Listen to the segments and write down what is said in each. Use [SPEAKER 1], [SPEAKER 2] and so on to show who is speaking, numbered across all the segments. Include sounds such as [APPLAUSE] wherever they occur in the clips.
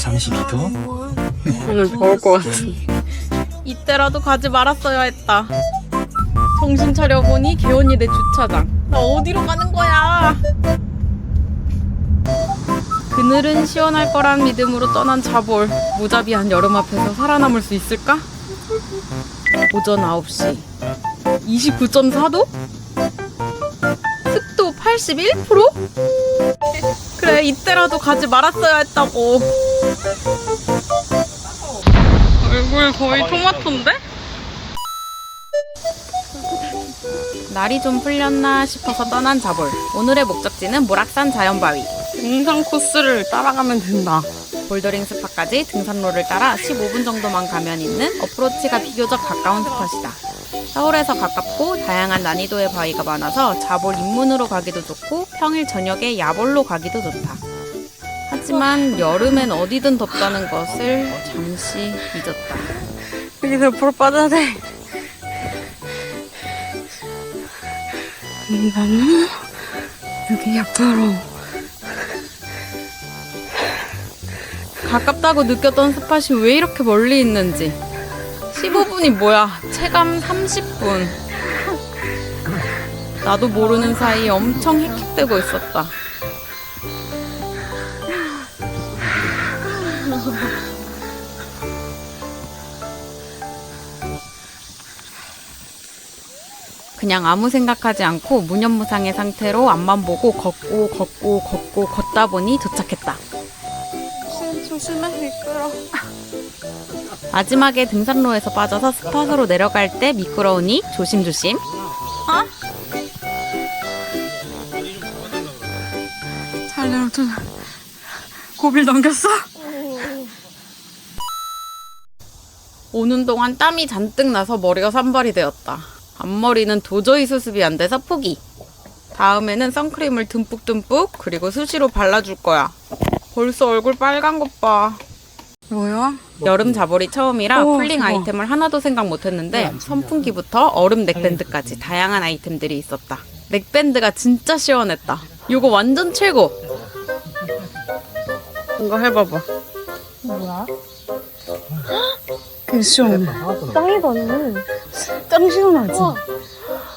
[SPEAKER 1] 32도.
[SPEAKER 2] 오늘 더울 것 같아.
[SPEAKER 3] 이때라도 가지 말았어야 했다. 정신 차려보니 개원이네 주차장. 나 어디로 가는 거야? 그늘은 시원할 거란 믿음으로 떠난 자볼. 무자비한 여름 앞에서 살아남을 수 있을까? 오전 9시. 29.4도? 습도 81%? [LAUGHS] 그래, 이때라도 가지 말았어야 했다고. 얼굴 거의 토마토인데? [LAUGHS] 날이 좀 풀렸나 싶어서 떠난 자볼. 오늘의 목적지는 모락산 자연바위.
[SPEAKER 2] 등산 코스를 따라가면 된다.
[SPEAKER 3] 볼더링 스파까지 등산로를 따라 15분 정도만 가면 있는 어프로치가 비교적 가까운 스팟이다. 서울에서 가깝고 다양한 난이도의 바위가 많아서 자볼 입문으로 가기도 좋고 평일 저녁에 야볼로 가기도 좋다. 하지만 여름엔 어디든 덥다는 것을 잠시 잊었다.
[SPEAKER 2] 여기서 풀 빠져야 돼. 등산로 여기 옆으로.
[SPEAKER 3] 가깝다고 느꼈던 스팟이 왜 이렇게 멀리 있는지. 15분이 뭐야? 체감 30분. 나도 모르는 사이 엄청 헥헥대고 있었다. 그냥 아무 생각하지 않고 무념무상의 상태로 앞만 보고 걷고 걷고 걷고 걷다 보니 도착했다.
[SPEAKER 2] 조심해 미끄러.
[SPEAKER 3] 마지막에 등산로에서 빠져서 스팟으로 내려갈 때 미끄러우니 조심조심. 어?
[SPEAKER 2] 잘 내려줘. 고비를 넘겼어?
[SPEAKER 3] 오는 동안 땀이 잔뜩 나서 머리가 산발이 되었다. 앞머리는 도저히 수습이 안 돼서 포기. 다음에는 선크림을 듬뿍듬뿍 그리고 수시로 발라줄 거야. 벌써 얼굴 빨간 것 봐.
[SPEAKER 2] 뭐야?
[SPEAKER 3] 여름 자볼이 처음이라
[SPEAKER 2] 우와,
[SPEAKER 3] 풀링
[SPEAKER 2] 우와.
[SPEAKER 3] 아이템을 하나도 생각 못했는데 선풍기부터 얼음 넥밴드까지 다양한 아이템들이 있었다. 넥밴드가 진짜 시원했다. 이거 완전 최고.
[SPEAKER 2] 이거 해봐봐.
[SPEAKER 4] 뭐야?
[SPEAKER 2] 그 시원해.
[SPEAKER 4] 짱이다네.
[SPEAKER 2] 짱 시원하지?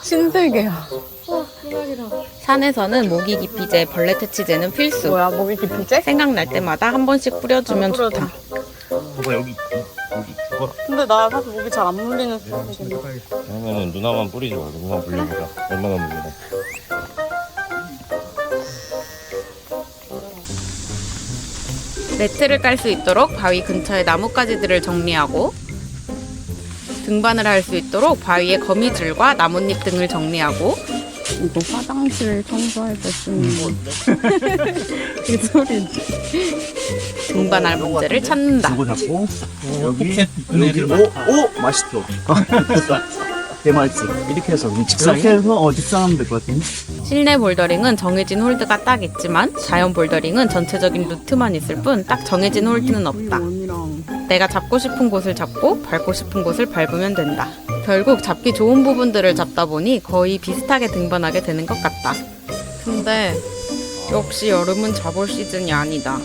[SPEAKER 2] 신세계야.
[SPEAKER 4] 와, 대박이다.
[SPEAKER 3] 산에서는 모기 기피제, 벌레 퇴치제는 필수.
[SPEAKER 2] 뭐야, 목이 깊이제?
[SPEAKER 3] 생각날 때마다 한 번씩 뿌려주면 좋다.
[SPEAKER 5] 봐봐 여기 여기 죽어라
[SPEAKER 2] 근데 나 사실 목이 잘안 물리는 스타일이거든.
[SPEAKER 5] 그러면은 누나만 뿌리지 말고 누나 물려보자 얼마나 물리나
[SPEAKER 3] 매트를 깔 수 있도록 바위 근처의 나뭇가지들을 정리하고 등반을 할 수 있도록 바위의 거미줄과 나뭇잎 등을 정리하고
[SPEAKER 2] 이거 화장실 청소할 때 쓰는 거. 이 소리지.
[SPEAKER 3] 등반할 문제를 찾는다.
[SPEAKER 1] 이거 잡고 여기 여기 오오 맛있어. 개 맛있어. 이렇게 해서 우리 직상 이렇게 해서 어 직상하면 될 것 같은데.
[SPEAKER 3] 실내 볼더링은 정해진 홀드가 딱 있지만 자연 볼더링은 전체적인 루트만 있을 뿐 딱 정해진 홀드는 없다. 내가 잡고 싶은 곳을 잡고 밟고 싶은 곳을 밟으면 된다. 결국 잡기 좋은 부분들을 잡다 보니 거의 비슷하게 등반하게 되는 것 같다. 근데 역시 여름은 잡을 시즌이 아니다.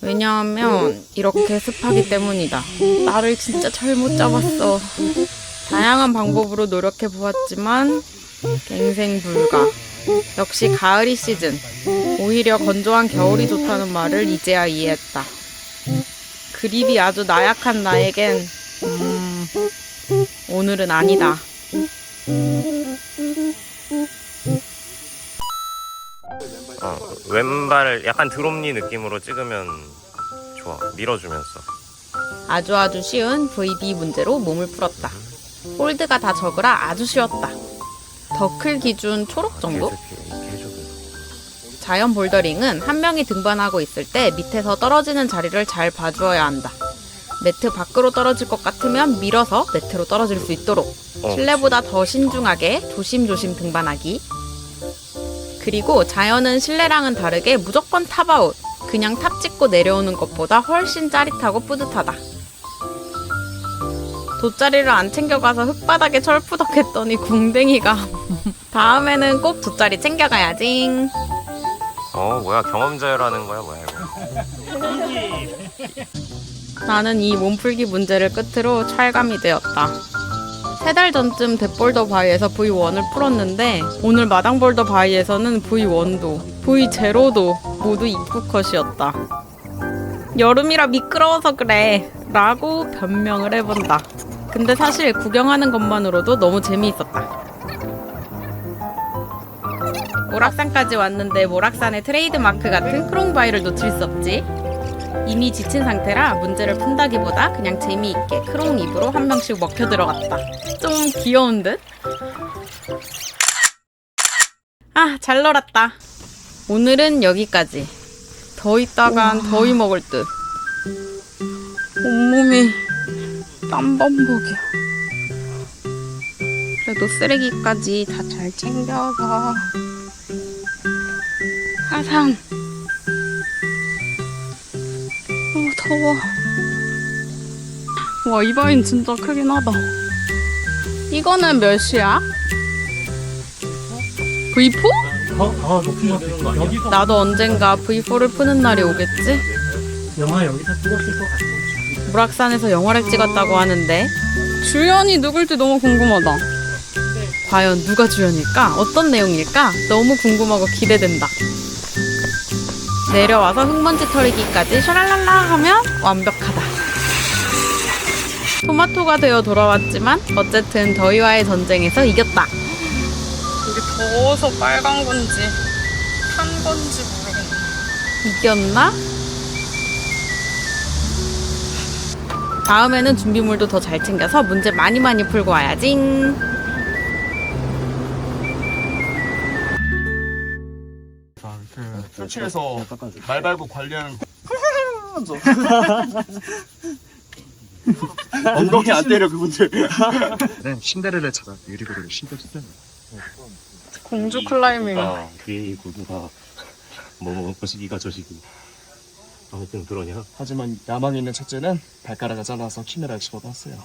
[SPEAKER 3] 왜냐하면 이렇게 습하기 때문이다. 나를 진짜 잘못 잡았어. 다양한 방법으로 노력해 보았지만 갱생 불가. 역시 가을이 시즌. 오히려 건조한 겨울이 좋다는 말을 이제야 이해했다. 그립이 아주 나약한 나에겐 음, 오늘은 아니다.
[SPEAKER 5] 어, 왼발 약간 드롭니 느낌으로 찍으면 좋아 밀어주면서
[SPEAKER 3] 아주 아주 쉬운 VB 문제로 몸을 풀었다. 홀드가 다 적으라 아주 쉬웠다. 더 클 기준 초록 정도? 자연 볼더링은 한 명이 등반하고 있을 때 밑에서 떨어지는 자리를 잘 봐주어야 한다. 매트 밖으로 떨어질 것 같으면 밀어서 매트로 떨어질 수 있도록
[SPEAKER 5] 어,
[SPEAKER 3] 실내보다 더 신중하게 조심조심 등반하기. 그리고 자연은 실내랑은 다르게 무조건 탑아웃. 그냥 탑 찍고 내려오는 것보다 훨씬 짜릿하고 뿌듯하다. 돗자리를 안 챙겨가서 흙바닥에 철푸덕했더니 궁뎅이가 [LAUGHS] 다음에는 꼭 돗자리 챙겨가야지.
[SPEAKER 5] 어 뭐야 경험자라는 거야 뭐야 이거
[SPEAKER 3] 나는 이 몸풀기 문제를 끝으로 찰감이 되었다. 세 달 전쯤 뎁볼더 바위에서 V1을 풀었는데 오늘 마당 볼더 바위에서는 V1도 V0도 모두 입구 컷이었다. 여름이라 미끄러워서 그래 라고 변명을 해본다. 근데 사실 구경하는 것만으로도 너무 재미있었다. 모락산까지 왔는데 모락산의 트레이드 마크 같은 크롱바위를 놓칠 수 없지. 이미 지친 상태라 문제를 푼다기보다 그냥 재미있게 크롱 입으로 한 명씩 먹혀 들어갔다. 좀 귀여운 듯? 아, 잘 놀았다. 오늘은 여기까지. 더 있다간 더위 먹을 듯. 온몸이 땀범벅이야. 그래도 쓰레기까지 다 잘 챙겨서. 하산. 어, 더워. 와, 이 바위는 진짜 크긴 하다. 이거는 몇이야? V4?
[SPEAKER 1] 어? 아 높은 것 같아 여기서
[SPEAKER 3] 나도 언젠가 V4를 푸는 날이 오겠지?
[SPEAKER 1] 영화 여기서 찍었을 것 같아
[SPEAKER 3] 무락산에서 영화를 찍었다고 하는데 주연이 누굴지 너무 궁금하다. 과연 누가 주연일까? 어떤 내용일까? 너무 궁금하고 기대된다. 내려와서 흙먼지 털기까지 샤랄랄라 하면 완벽하다. 토마토가 되어 돌아왔지만 어쨌든 더위와의 전쟁에서 이겼다. 이게 더워서 빨간 건지 탄 건지 모르겠네. 이겼나? 다음에는 준비물도 더 잘 챙겨서 문제 많이 많이 풀고 와야지.
[SPEAKER 6] 설치해서 말발굽 관리하는 엉덩이 안 때려 그분들.
[SPEAKER 1] 네, 신데렐라 찾아 유리구를 신데렐라
[SPEAKER 3] 공주 클라이밍.
[SPEAKER 5] 아이 구두가 뭐 거시기가 저시기 아무튼 그러냐?
[SPEAKER 6] 하지만 야망에 있는 첫째는 발가락을 잘라서 키메라를 집어넣었어요